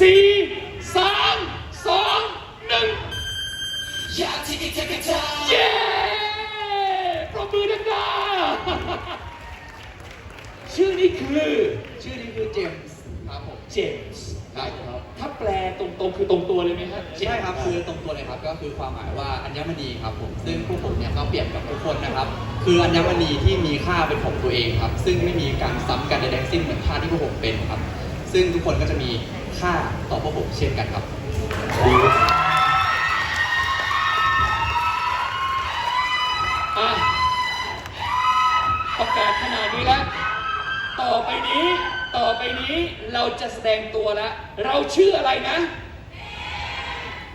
สี่สามสองหนึ่งอยากที่ได้เจอกับเธอเย้ปรบมือดังๆชื่อนี้คือชื่อนี้คือเจมส์ครับผมเจมส์ครับครับถ้าแปลตรงๆคือตรงตัวเลยไหมฮะเจมส์ใช่ครับคือตรงตัวเลยครับก็คือความหมายว่าอัญมณีครับผมซึ่งพวกผมเนี่ยก็เปรียบกับทุกคนนะครับ คืออัญมณีที่มีค่าเป็นของตัวเองครับ ซึ่งไม่มีการซ้ำกันใดๆทั้งสิ้นเหมือนค่าที่พวกผมเป็นครับ ซึ่งทุกคนก็จะมี ค่าต่อพวกผมเช่นกันครับอะประกาศขนาดนี้แล้ว ต่อไปนี้ ต่อไปนี้เราจะแสดงตัวแล้ว เราชื่ออะไรนะ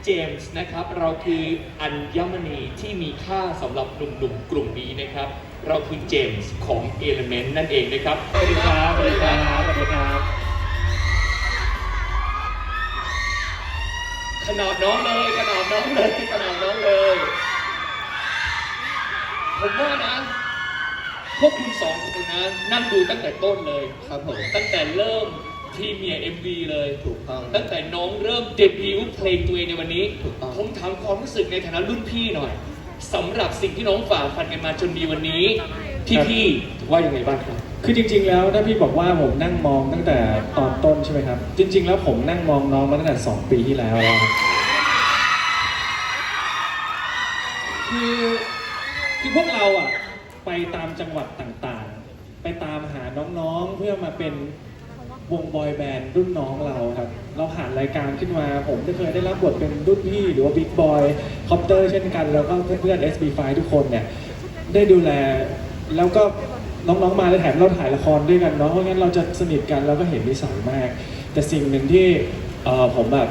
เจมส์นะครับ เราคืออัญมณีที่มีค่าสำหรับหนุ่มๆกลุ่มนี้นะครับ เราคือเจมส์ของ Element นั่นเองนะครับสวัสดีครับสวัสดีครับสวัสดีครับ ขนาบน้องเลยขนาบน้องเลยขนาบน้องเลย ผมว่านะ พวกคุณสองคนนะ นั่งดูตั้งแต่ต้นเลยครับผมตั้งแต่เริ่มทีเมีย MV เลย ถูกต้อง ตั้งแต่น้องเริ่มเดบิวต์เพลงตัวเองในวันนี้ ถูกต้อง ผมถามความรู้สึกในฐานะรุ่นพี่หน่อยสำหรับสิ่งที่น้องฝ่าฟันกันมาจนมีวันนี้พี่ๆ ว่ายังไงบ้างครับ คือจริง ๆ แล้วถ้าพี่บอกว่าผมนั่งมองตั้งแต่ตอนต้นใช่ไหมครับ จริง ๆ แล้วผมนั่งมองน้องมาตั้งแต่2ปีที่แล้วแล้วครับคือคือพวกเราอะไปตามจังหวัดต่างๆ ไปตามหาน้องๆเพื่อมาเป็นวงบอยแบนด์รุ่นน้องเราครับ เราหานรายการขึ้นมา ผมก็เคยได้รับบทเป็นรุ่นพี่หรือว่าบิ๊กบอยคอปเตอร์เช่นกัน แล้วก็เพื่อนๆ SB5 ทุกคนเนี่ย ได้ดูแลแล้วก็ น้องๆมาแล้วแถมเราถ่ายละครด้วยกันเนาะเพราะงั้นเราจะสนิทกันแล้วก็เห็นนิสัยมาก แต่สิ่งหนึ่งที่เอ่อผมแบบ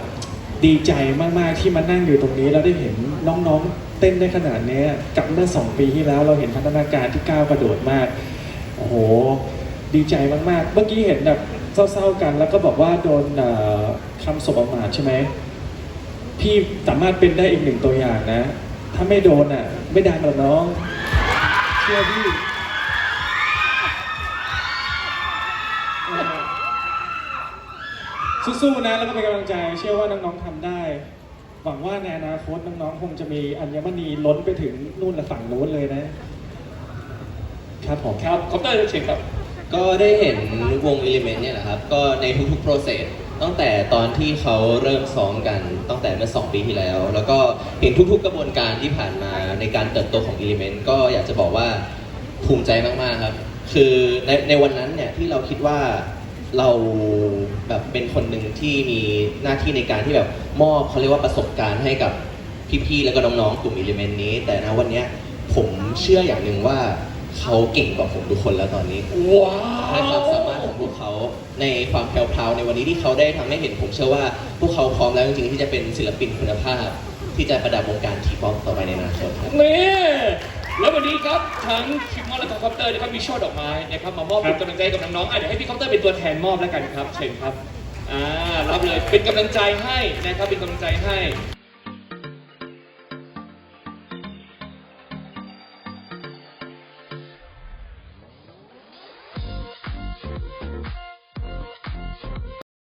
ดีใจมากๆที่มานั่งอยู่ตรงนี้แล้วได้เห็นน้องๆเต้นได้ขนาดเนี้ยกับเมื่อสองปีที่แล้วเราเห็นพัฒนาการที่ก้าวกระโดดมากโอ้โหดีใจมากๆ เมื่อกี้เห็นแบบเศร้าๆกัน แล้วก็บอกว่าโดนเอ่อคำสบประมาทใช่ไหมพี่สามารถเป็นได้อีกหนึ่งตัวอย่างนะ ถ้าไม่โดนอะ ไม่ดังหรอกน้อง เชื่อพี่ สู้ๆนะแล้วก็เป็นกำลังใจ เชื่อว่าน้องๆทำได้ หวังว่าในอนาคตน้องๆคงจะมีอัญมณีล้นไปถึงนู่นและฝั่งโน้นเลยนะครับผม ครับคอปเตอร์เชิญครับ ก็ได้เห็นวง Element เนี่ยแหละครับ ก็ในทุกๆ process ตั้งแต่ตอนที่เขาเริ่มซ้อมกันตั้งแต่เมื่อ 2 ปีที่แล้ว แล้วก็เห็นทุกๆ กระบวนการที่ผ่านมาในการเติบโตของ Element ก็อยากจะบอกว่าภูมิใจมากๆครับ คือในในวันนั้นเนี่ยที่เราคิดว่า เราแบบเป็นคนหนึ่งที่มีหน้าที่ในการที่แบบมอบเขาเรียกว่าประสบการณ์ให้กับพี่ๆแล้วก็น้องๆกลุ่ม Element นี้ แต่นะวันเนี้ยผมเชื่ออย่างหนึ่งว่าเขาเก่งกว่าผมทุกคนแล้วตอนนี้ว้าในความสามารถของพวกเขาในความแพรวๆในวันนี้ที่เขาได้ทำให้เห็นผมเชื่อว่า พวกเขาพร้อมแล้วจริงๆที่จะเป็นศิลปินคุณภาพ ที่จะประดับวงการทีป๊อปต่อไปในอนาคตครับ นี่ แล้ววันนี้ครับทั้งคิมมอนและคอปเตอร์นะครับมีช่อดอกไม้นะครับมามอบเป็นกำลังใจให้กับน้องๆอะเดี๋ยวให้พี่คอปเตอร์เป็นตัวแทนมอบแล้วกันครับเชิญครับอ่ารับเลยเป็นกำลังใจให้นะครับเป็นกำลังใจให้